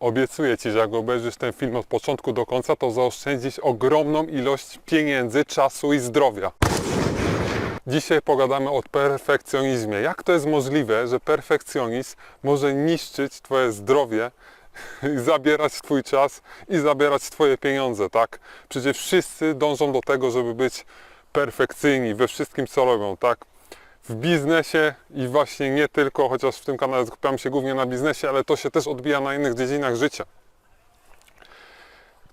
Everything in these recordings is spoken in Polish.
Obiecuję Ci, że jak obejrzysz ten film od początku do końca, to zaoszczędzisz ogromną ilość pieniędzy, czasu i zdrowia. Dzisiaj pogadamy o perfekcjonizmie. Jak to jest możliwe, że perfekcjonizm może niszczyć Twoje zdrowie, zabierać Twój czas i zabierać Twoje pieniądze, tak? Przecież wszyscy dążą do tego, żeby być perfekcyjni we wszystkim, co robią, tak? W biznesie i właśnie nie tylko, chociaż w tym kanale skupiam się głównie na biznesie, ale to się też odbija na innych dziedzinach życia.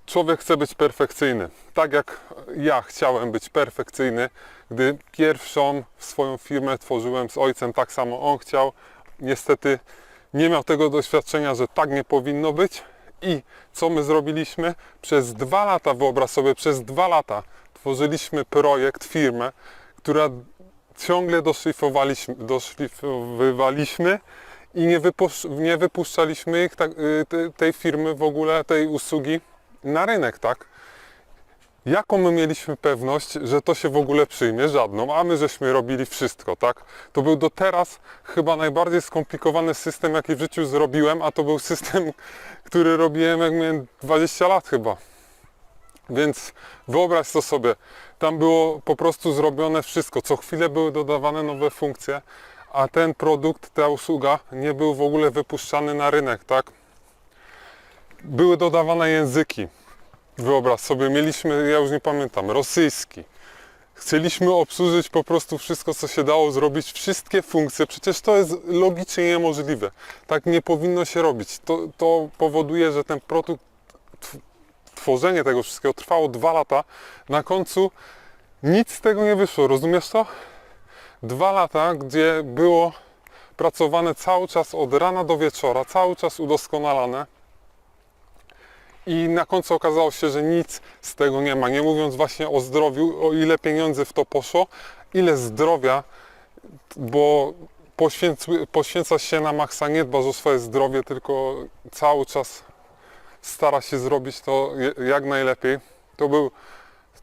Człowiek chce być perfekcyjny. Tak jak ja chciałem być perfekcyjny, gdy pierwszą swoją firmę tworzyłem z ojcem, tak samo on chciał. Niestety nie miał tego doświadczenia, że tak nie powinno być. I co my zrobiliśmy? Przez dwa lata, wyobraź sobie, przez dwa lata tworzyliśmy projekt, firmę, która ciągle doszlifowaliśmy, doszlifowywaliśmy i nie, nie wypuszczaliśmy ich, tak, y, te- tej firmy w ogóle, tej usługi na rynek, tak? Jaką my mieliśmy pewność, że to się w ogóle przyjmie? Żadną, a my żeśmy robili wszystko, tak? To był do teraz chyba najbardziej skomplikowany system, jaki w życiu zrobiłem, a to był system, który robiłem jak miałem 20 lat chyba. Więc wyobraź to sobie, tam było po prostu zrobione wszystko, co chwilę były dodawane nowe funkcje, a ten produkt, ta usługa nie był w ogóle wypuszczany na rynek, tak? Były dodawane języki, Wyobraź sobie, mieliśmy, ja już nie pamiętam, rosyjski. Chcieliśmy obsłużyć po prostu wszystko, co się dało zrobić, wszystkie funkcje. Przecież to jest logicznie niemożliwe. Tak nie powinno się robić. To, to powoduje, że ten produkt, tworzenie tego wszystkiego trwało dwa lata. Na końcu nic z tego nie wyszło. Rozumiesz to? Dwa lata, gdzie było pracowane cały czas od rana do wieczora, cały czas udoskonalane. I na końcu okazało się, że nic z tego nie ma. Nie mówiąc właśnie o zdrowiu, o ile pieniędzy w to poszło, ile zdrowia, bo poświęc- poświęca się na maksa, nie dbasz o swoje zdrowie, tylko cały czas stara się zrobić to jak najlepiej. To był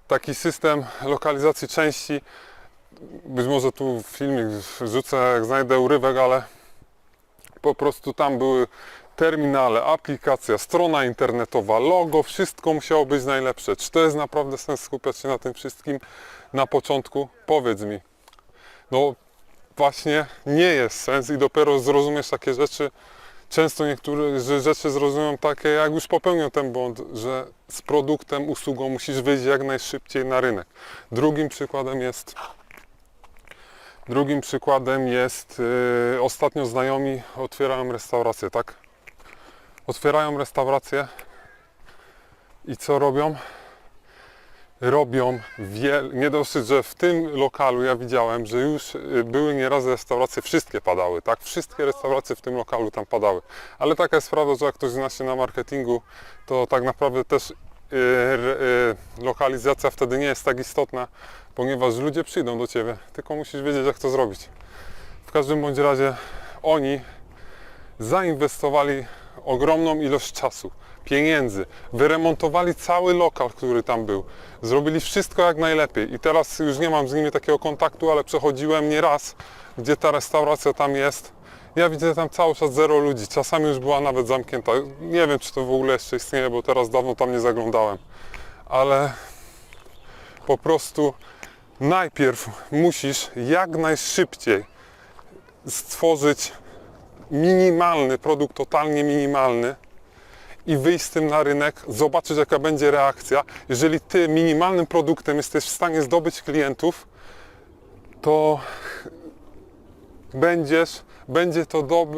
taki system lokalizacji części. Być może tu filmik rzucę, jak znajdę urywek, ale po prostu tam były terminale, aplikacja, strona internetowa, logo, wszystko musiało być najlepsze. Czy to jest naprawdę sens skupiać się na tym wszystkim na początku? Powiedz mi. No właśnie nie jest sens i dopiero zrozumiesz takie rzeczy. Często niektóre rzeczy zrozumieją takie, jak już popełnią ten błąd, że z produktem, usługą musisz wyjść jak najszybciej na rynek. Drugim przykładem jest Drugim przykładem jest yy, ostatnio znajomi otwierają restaurację, tak? Otwierają restaurację i co robią? Robią wiele, nie dosyć, że w tym lokalu ja widziałem, że już y, były nieraz restauracje, wszystkie padały, tak? Wszystkie restauracje w tym lokalu tam padały. Ale taka jest prawda, że jak ktoś zna się na marketingu, to tak naprawdę też y, r- y, lokalizacja wtedy nie jest tak istotna, ponieważ ludzie przyjdą do Ciebie, tylko musisz wiedzieć jak to zrobić. W każdym bądź razie oni zainwestowali ogromną ilość czasu, pieniędzy, wyremontowali cały lokal, który tam był, zrobili wszystko jak najlepiej. I teraz już nie mam z nimi takiego kontaktu, ale przechodziłem nieraz, gdzie ta restauracja tam jest. Ja widzę tam cały czas zero ludzi, czasami już była nawet zamknięta. Nie wiem, czy to w ogóle jeszcze istnieje, bo teraz dawno tam nie zaglądałem, ale po prostu najpierw musisz jak najszybciej stworzyć minimalny produkt, totalnie minimalny i wyjść z tym na rynek, zobaczyć jaka będzie reakcja. Jeżeli ty minimalnym produktem jesteś w stanie zdobyć klientów, to będziesz, będzie to, dob,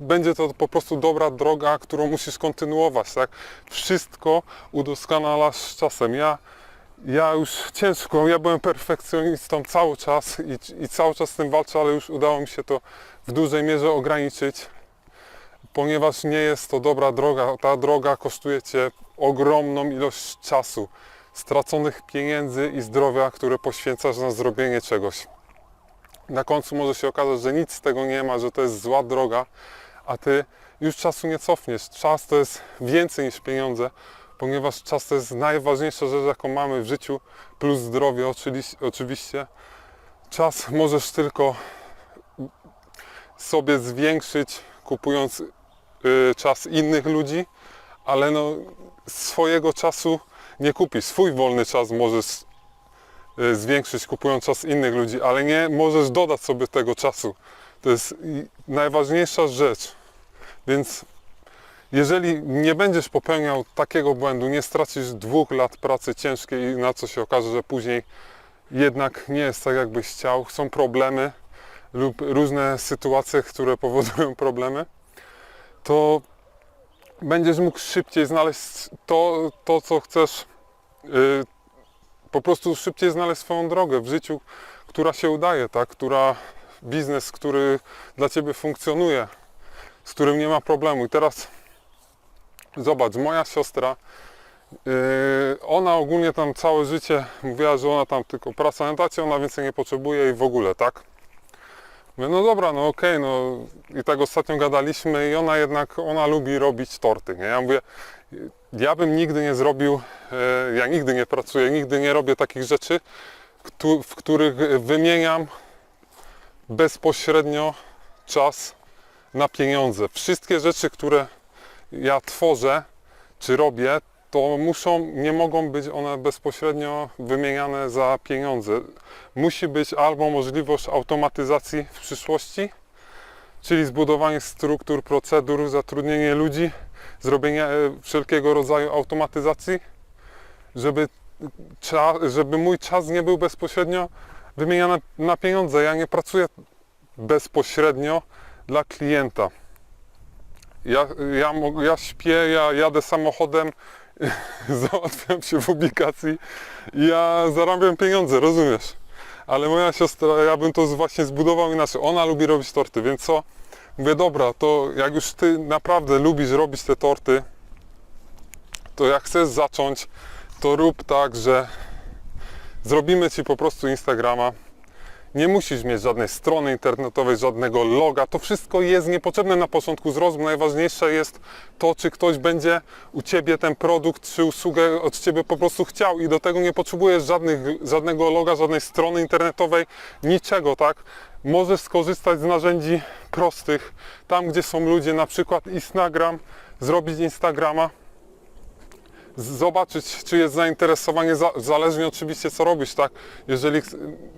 będzie to po prostu dobra droga, którą musisz kontynuować, tak? Wszystko udoskonalasz z czasem. Ja, ja już ciężko, ja byłem perfekcjonistą cały czas i, i cały czas z tym walczę, ale już udało mi się to w dużej mierze ograniczyć, ponieważ nie jest to dobra droga. Ta droga kosztuje Cię ogromną ilość czasu, straconych pieniędzy i zdrowia, które poświęcasz na zrobienie czegoś. Na końcu może się okazać, że nic z tego nie ma, że to jest zła droga, a Ty już czasu nie cofniesz. Czas to jest więcej niż pieniądze, ponieważ czas to jest najważniejsza rzecz, jaką mamy w życiu, plus zdrowie oczywiście. Czas możesz tylko sobie zwiększyć, kupując czas innych ludzi, ale no, swojego czasu nie kupisz. Swój wolny czas możesz y, zwiększyć kupując czas innych ludzi, ale nie możesz dodać sobie tego czasu. To jest najważniejsza rzecz. Więc jeżeli nie będziesz popełniał takiego błędu, nie stracisz dwóch lat pracy ciężkiej na co się okaże, że później jednak nie jest tak, jakbyś chciał, są problemy lub różne sytuacje, które powodują problemy, to będziesz mógł szybciej znaleźć to, to co chcesz, yy, po prostu szybciej znaleźć swoją drogę w życiu, która się udaje, tak? która biznes, który dla Ciebie funkcjonuje, z którym nie ma problemu. I teraz zobacz, moja siostra, yy, ona ogólnie tam całe życie mówiła, że ona tam tylko praca na etacie, ona więcej nie potrzebuje i w ogóle, tak? Mówię, no dobra, no okej, no i tak ostatnio gadaliśmy i ona jednak, ona lubi robić torty, nie? Ja mówię, ja bym nigdy nie zrobił, e, ja nigdy nie pracuję, nigdy nie robię takich rzeczy, w których wymieniam bezpośrednio czas na pieniądze. Wszystkie rzeczy, które ja tworzę czy robię, to muszą, nie mogą być one bezpośrednio wymieniane za pieniądze. Musi być albo możliwość automatyzacji w przyszłości, czyli zbudowanie struktur, procedur, zatrudnienie ludzi, zrobienie e, wszelkiego rodzaju automatyzacji, żeby, żeby mój czas nie był bezpośrednio wymieniany na pieniądze. Ja nie pracuję bezpośrednio dla klienta. Ja, ja, ja śpię, ja jadę samochodem, załatwiam się w ubikacji i ja zarabiam pieniądze, rozumiesz? Ale moja siostra, ja bym to właśnie zbudował inaczej. Ona lubi robić torty, więc co? Mówię, dobra, to jak już ty naprawdę lubisz robić te torty, to jak chcesz zacząć, to rób tak, że zrobimy ci po prostu Instagrama. Nie musisz mieć żadnej strony internetowej, żadnego loga. To wszystko jest niepotrzebne na początku zrozum. Najważniejsze jest to, czy ktoś będzie u Ciebie ten produkt czy usługę od Ciebie po prostu chciał i do tego nie potrzebujesz żadnych, żadnego loga, żadnej strony internetowej, niczego, tak? Możesz skorzystać z narzędzi prostych, tam gdzie są ludzie, na przykład Instagram, zrobić Instagrama, zobaczyć, czy jest zainteresowanie, za- zależnie oczywiście co robisz, tak? Jeżeli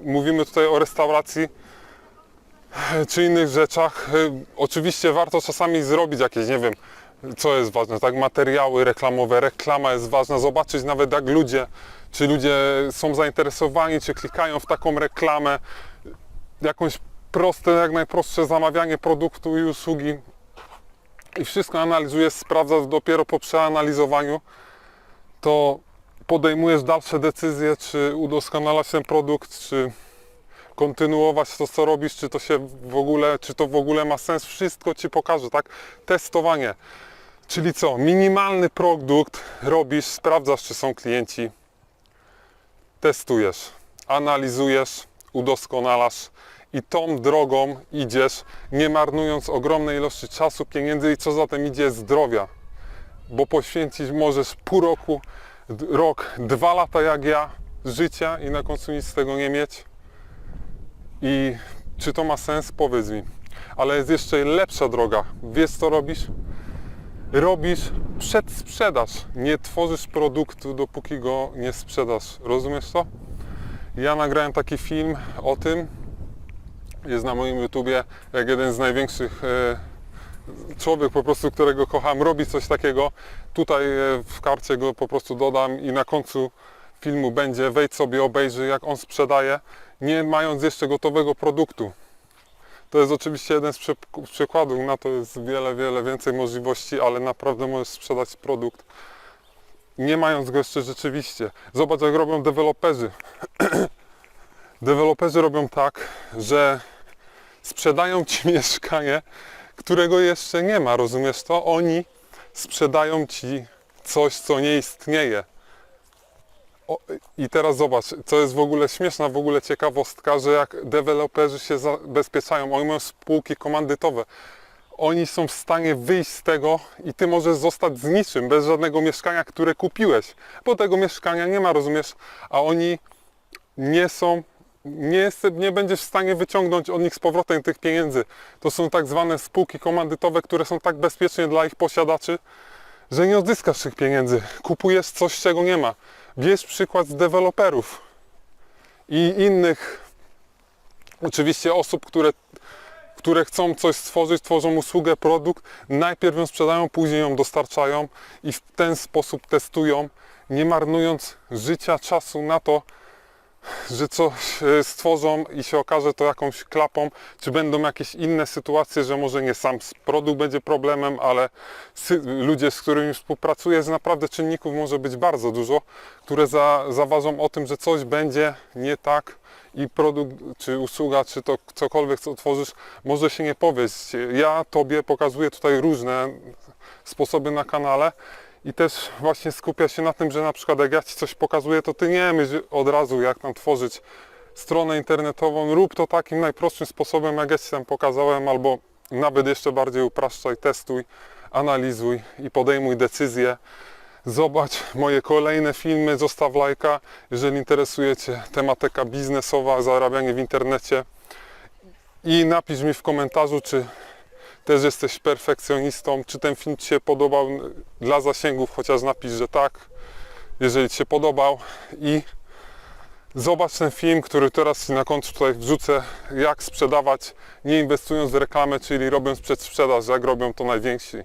mówimy tutaj o restauracji e, czy innych rzeczach, e, oczywiście warto czasami zrobić jakieś, nie wiem, co jest ważne, tak? Materiały reklamowe, reklama jest ważna, zobaczyć nawet jak ludzie, czy ludzie są zainteresowani, czy klikają w taką reklamę, jakąś proste, jak najprostsze zamawianie produktu i usługi i wszystko analizujesz, sprawdzasz dopiero po przeanalizowaniu, to podejmujesz dalsze decyzje, czy udoskonalać ten produkt, czy kontynuować to, co robisz, czy to się w ogóle, czy to w ogóle ma sens, wszystko Ci pokaże, tak? Testowanie. Czyli co? Minimalny produkt robisz, sprawdzasz, czy są klienci, testujesz, analizujesz, udoskonalasz i tą drogą idziesz, nie marnując ogromnej ilości czasu, pieniędzy i co za tym idzie zdrowia bo poświęcić możesz pół roku, rok, dwa lata jak ja życia i na końcu nic z tego nie mieć. I czy to ma sens? Powiedz mi. Ale jest jeszcze lepsza droga. Wiesz co robisz? Robisz przedsprzedaż. Nie tworzysz produktu, dopóki go nie sprzedasz. Rozumiesz to? Ja nagrałem taki film o tym. Jest na moim YouTubie, jak jeden z największych e, człowiek po prostu, którego kocham, robi coś takiego. Tutaj e, w karcie go po prostu dodam i na końcu filmu będzie, wejdź sobie, obejrzyj jak on sprzedaje, nie mając jeszcze gotowego produktu. To jest oczywiście jeden z przy- z przykładów, na to jest wiele, wiele więcej możliwości, ale naprawdę możesz sprzedać produkt nie mając go jeszcze rzeczywiście. Zobacz jak robią deweloperzy. deweloperzy robią tak, że sprzedają Ci mieszkanie, którego jeszcze nie ma, rozumiesz to? Oni sprzedają Ci coś, co nie istnieje. O, I teraz zobacz, co jest w ogóle śmieszna, w ogóle ciekawostka, że jak deweloperzy się zabezpieczają, oni mają spółki komandytowe, oni są w stanie wyjść z tego i Ty możesz zostać z niczym, bez żadnego mieszkania, które kupiłeś, bo tego mieszkania nie ma, rozumiesz? A oni nie są nie, jest, nie będziesz w stanie wyciągnąć od nich z powrotem tych pieniędzy. To są tak zwane spółki komandytowe, które są tak bezpieczne dla ich posiadaczy, że nie odzyskasz tych pieniędzy. Kupujesz coś, czego nie ma. Bierz przykład z deweloperów i innych, oczywiście osób, które, które chcą coś stworzyć, tworzą usługę, produkt, najpierw ją sprzedają, później ją dostarczają i w ten sposób testują, nie marnując życia, czasu na to, że coś e, stworzą i się okaże to jakąś klapą, czy będą jakieś inne sytuacje, że może nie sam produkt będzie problemem, ale ludzie, z którymi współpracuję, że naprawdę czynników może być bardzo dużo, które za, zaważą o tym, że coś będzie nie tak i produkt, czy usługa, czy to cokolwiek, co tworzysz, może się nie powieść. Ja Tobie pokazuję tutaj różne sposoby na kanale, i też właśnie skupia się na tym, że na przykład jak ja Ci coś pokazuję, to Ty nie myśl od razu jak tam tworzyć stronę internetową, rób to takim najprostszym sposobem, jak ja Ci tam pokazałem, albo nawet jeszcze bardziej upraszczaj, testuj, analizuj i podejmuj decyzje. Zobacz moje kolejne filmy, zostaw lajka, jeżeli interesuje Cię tematyka biznesowa, zarabianie w internecie i napisz mi w komentarzu, czy też jesteś perfekcjonistą. Czy ten film Ci się podobał dla zasięgów? Chociaż napisz, że tak, jeżeli Ci się podobał. I zobacz ten film, który teraz Ci na końcu tutaj wrzucę, jak sprzedawać nie inwestując w reklamę, czyli robiąc przedsprzedaż, jak robią to najwięksi